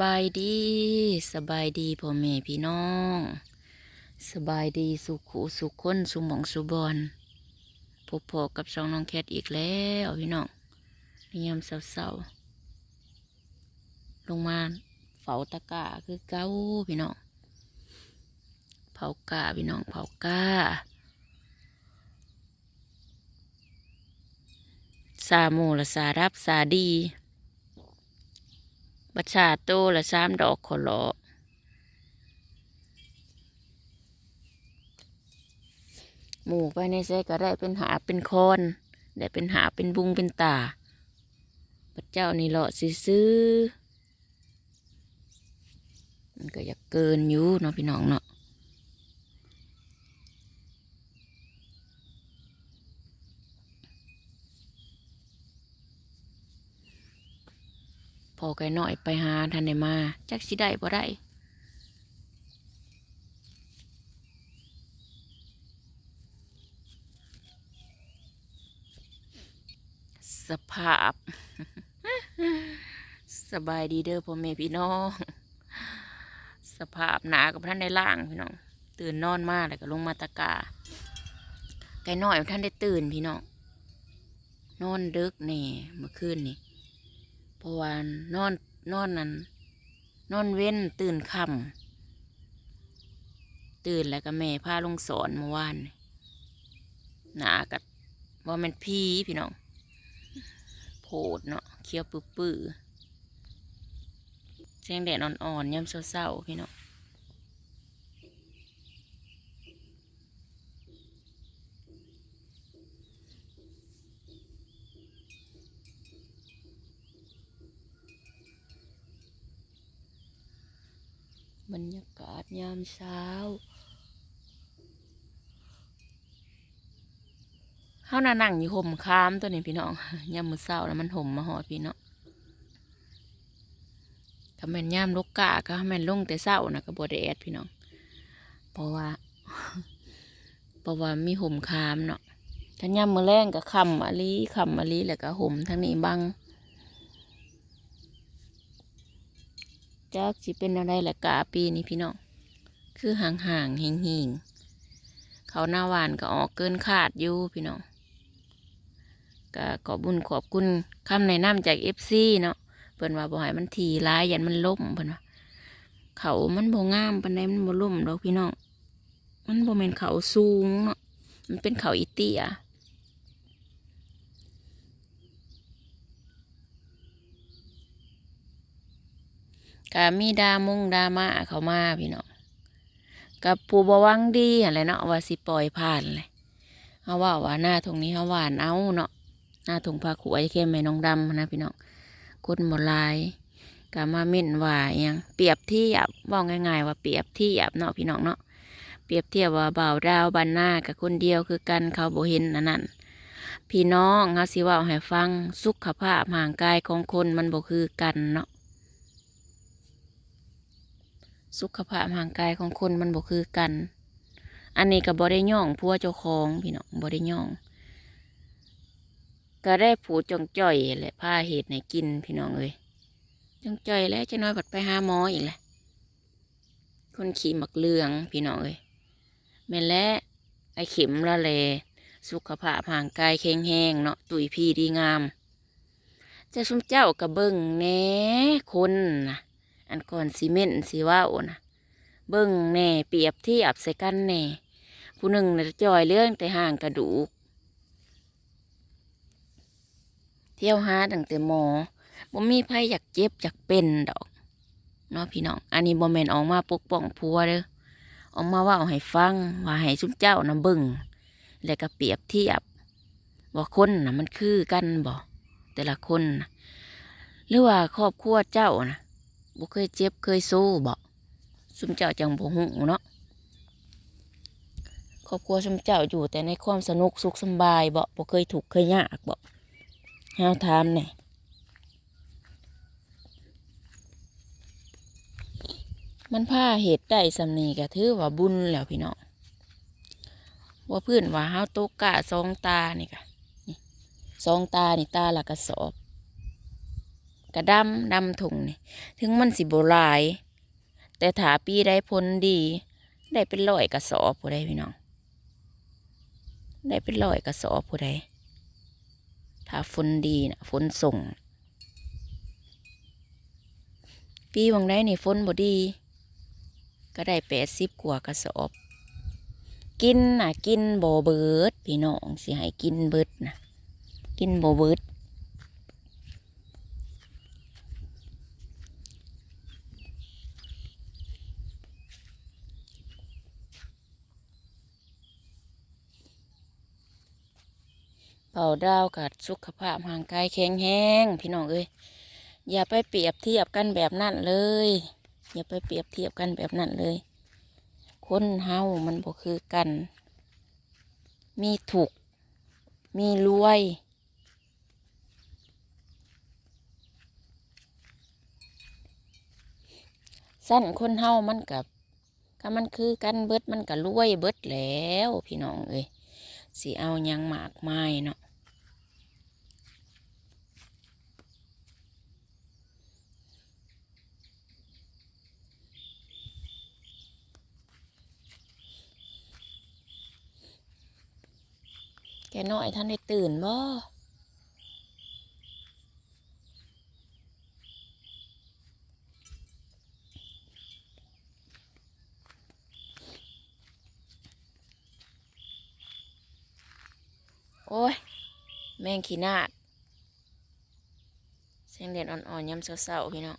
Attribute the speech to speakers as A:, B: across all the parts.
A: บายดี สบายดีพ่อแม่พี่น้อง สบายดีสุขุสุขคนสุหมองสุบอนพบพอกับช่องน้องแคทอีกแล้วพี่น้องในยามเศร้าๆลงมาเฝ้าตะก้าคือเก้าพี่น้องเผากาพี่น้องเผากาสาโมละสารับสาดี บัชาโตละสามดอกขอลอหมูไปในเซก็ได้เป็นหาเป็นคอน ได้เป็นหาเป็นบุงเป็นตาพระเจ้านี่เลาะซื้อ มันก็อยากเกินอยู่เนาะพี่น้องเนาะ พอไก่น่อยไปหาทันได้มา จักสิได้บ่ได้สภาพ สบายดีเด้อพ่อแม่พี่น้อง สภาพหนากับท่านได้ล่างพี่น้อง ตื่นนอนมากแล้วก็ลงมาตะกาไก่น้อยท่านได้ตื่นพี่น้อง นอนดึกแน่เมื่อคืนนี่ ราะว่านอนนอนนั้น นอนเว้นตื่นค่ำตื่นแล้วก็แม่พาลงสอนเมื่อวานหนากัว่ามันพีพี่น้องโผดเนาะเคี้ยวปื้อๆแสงแดดอ่อนๆย่ำเศร้าๆพี่น้อง บรรยากาศยามเช้าเฮาน่ะนั่งอยู่ห่มคามตัวนี้พี่น้องยามมื้อเช้าแล้วมันห่มมาหอดพี่เนาะถ้าแม่นยามลกกะก็แม่นลงแต่เช้านะก็บ่ได้แอดพี่น้อง เพราะว่า เพราะว่ามีห่มคามเนาะถ้ายามมื้อแรงก็ค่ำอะลีค่ำอะลีแล้วก็ห่มทางนี้บัง จักสิเป็นอะไรแหละกะปีนี้พี่น้องคือห่างๆหิงๆเขาหน้าหวานก็ออกเกินขาดอยู่พี่น้องก็ขอบุญขอบคุณคำแนะนำจากเอฟซีเนาะเพิ่นว่าบ่ให้มันทีร้ายยันมันล่มเพิ่นว่าเขามันบ่งามปานใดมันบ่ล่มดอกพี่น้องมันบ่แม่นเขาสูงเนาะมันเป็นเขาอีเตีย ก็มีดามุงดามาเขามาพี่น้องกับผู้บ่หวังดีอะไรเนาะว่าสิปล่อยผ่านเลยเฮาว่าว่าหน้าตรงนี้เฮาหวานเอาเนาะหน้าถุงผ้าขวยเข้มแม่น้องดำนะพี่น้องคนโบรายกามาเม่นว่าอหยังเปรียบเทียบบอกง่าย ๆ ว่าเปรียบเทียบเนาะพี่น้องเนาะเปรียบเทียบว่าเบาดาวบันหน้ากับคนเดียวคือกันเขาบ่เห็นอันนั้นพี่น้องเฮาสิว่าให้ฟังสุขภาพห่างกายของคนมันบ่คือกันเนาะ สุขภาพห่างกายของคนมันบ่คือกัน อันนี้ก็บ่ได้ย่องพัวเจ้าของพี่น้องบ่ได้ย่อง ก็ได้ผูจงจ่อยแหละผ้าเห็ดให้กินพี่น้องเอ้ยจงจ่อยแล้วจะน้อยบัดไปหาหมออีกแหละคนขี่หมักเลืองพี่น้องเอ้ยแม่และไอเข็มละเลสุขภาพห่างกายแข็งแรงเนาะตุยพี่ดีงาม จะสมเจ้ากระเบิงแน่คนนะ อันก่อนซีเมนต์สีว่าวนะเบิ่งแน่เปรียบเทียบใส่กันแน่ ผู้หนึ่งน่ะจอยเรื่องแต่ห่างกระดูก เที่ยวหาตั้งแต่หมอบ่มีไผอยากเจ็บอยากเป็นดอกเนาะพี่น้อง อันนี้บ่แมนออกมาปกป้องผัวเด้อออกมาว่าเอาให้ฟัง ว่าให้ซุมเจ้านะเบิ่งแล้วก็เปรียบเทียบว่าคนนะมันคือกันบ่แต่ละคนนะหรือว่าครอบครัวเจ้านะ บ่เคยเจ็บเคยสู้บ่ซุมเจ้าจังบ่ฮู้เนาะครอบครัวซุมเจ้าอยู่แต่ในความสนุกสุขสบายบ่บ่เคยถูกเคยยากบ่ห้าถามเนี่ยมันผ้าเหตุได้สำนีก็ถือว่าบุญแล้วพี่น้องว่าเพื่อนว่าห้าตกกะสองตานี่กะนี่สองตานี่ตาละกระสอบ กระดำดำถุงนี่ถึงมันสิบหลาย แต่ถาปีได้ผลดี ได้เป็นร้อยกระสอบผู้ใดพี่น้อง ได้เป็นร้อยกระสอบผู้ใดถ้าฝนดีนะฝนส่ง ปีวังได้นี่ฝนบ่ดี ก็ได้แปดสิบกว่ากระสอบ กินน่ะกินบ่เบิดพี่น้องสิให้กินเบิดนะกินบ่เบิด เป่าดาวกับสุขภาพร่างกายแข็งแรงพี่น้องเอ้ยอย่าไปเปรียบเทียบกันแบบนั้นเลย อย่าไปเปรียบเทียบกันแบบนั้นเลย คนเฮามันบ่คือกัน มีถูก มีรวยสั้นคนเฮามันกับก็มันคือกันเบิดมันก็รวยเบิดแล้ว พี่น้องเอ้ยสิเอายังหมากไมายเนาะ แกน้อยท่านได้ตื่นบ่โอ้ย แมงขี้นาดแสงแดดอ่อนๆยามเช้าๆพี่น้อง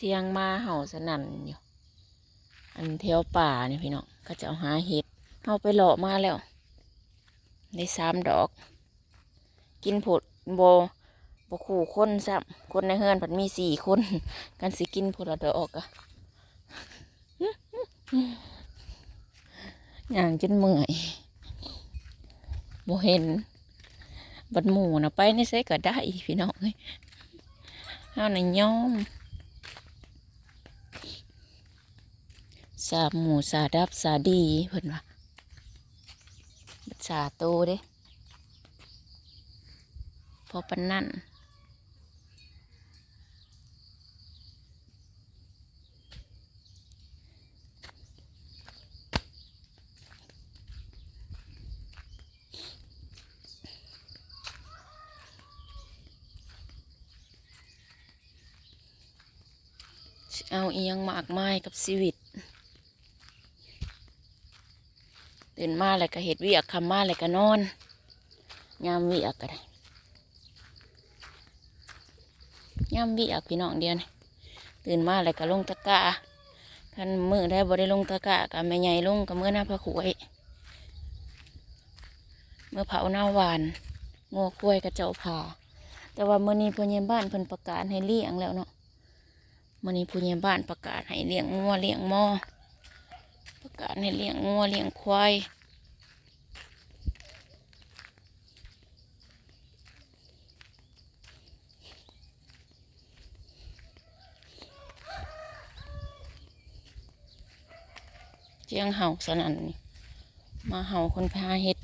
A: เสียงมาเห่าสนั่นอยู่ อันเทียวป่าเนี่ยพี่น้องก็จะเอาหาเห็ดเอาไปหล่อมาแล้วได้สามดอก กินผดโบบขู่คนซ้ำคนในเฮือนผัดมีสี่คนกันสิกินผลดอกอะอย่างจนเมื่อยโบเห็น บัดหมูนะไปนี่ใส่ก็ได้พี่น้องเอ้ยเฮาน่ะยอม สาหมูสาดับสาดีเพิ่นว่าสาโตเด้พอปันนั่นเอาเอียงมากไมายกับชีวิต ตื่นมาแล้วก็เห็ดวียกคำมาแล้วก็นอนยามวียกก็ได้ยามเวียกพี่น้องเดียวนี่ตื่นมาแล้วก็ลงตะกร้าคันมือได้บ่ได้ลงตะกร้ากับแม่ใหญ่ลงกับเมื่อหน้าพระขวยเมื่อเผาหน้าหวานงัวควยกับเจ้าผาแต่ว่ามื่อนี้ผู้ใหญ่บ้านเพิ่นประกาศให้เลี้ยงแล้วเนาะมื่อนี้ผู้ใหญ่บ้านประกาศให้เลี้ยงงัวเลี้ยงหม้อประกาศให้เลี้ยงงัวเลี้ยงควาย เจียงเห่าสนั่นมาเห่าคนพาเฮ็ด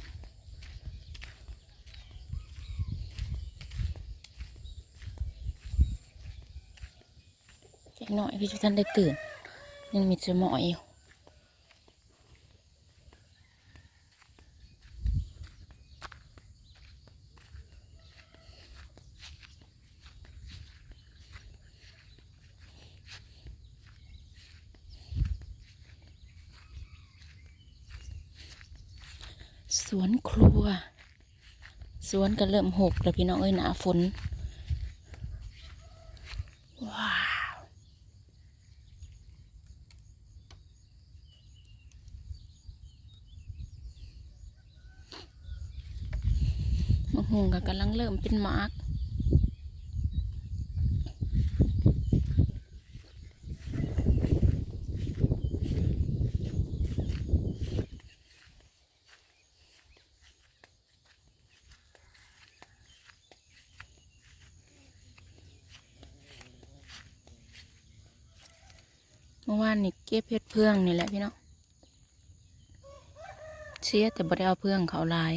A: เล็กน้อยพี่ชุท่านได้ตื่น ยังมีสมอยอยู่ส วนครัว สวนก็เริ่มหกแล้วพี่น้องเอ้ยหนาฝน ว้าว มะฮุงก็กำลังเริ่มเป็นหมาก มื่อวานนี่เก็บเพชรเพื่องนี่แหละพี่เนาะเชียแต่บ่ได้เอาเพื่องเขาลาย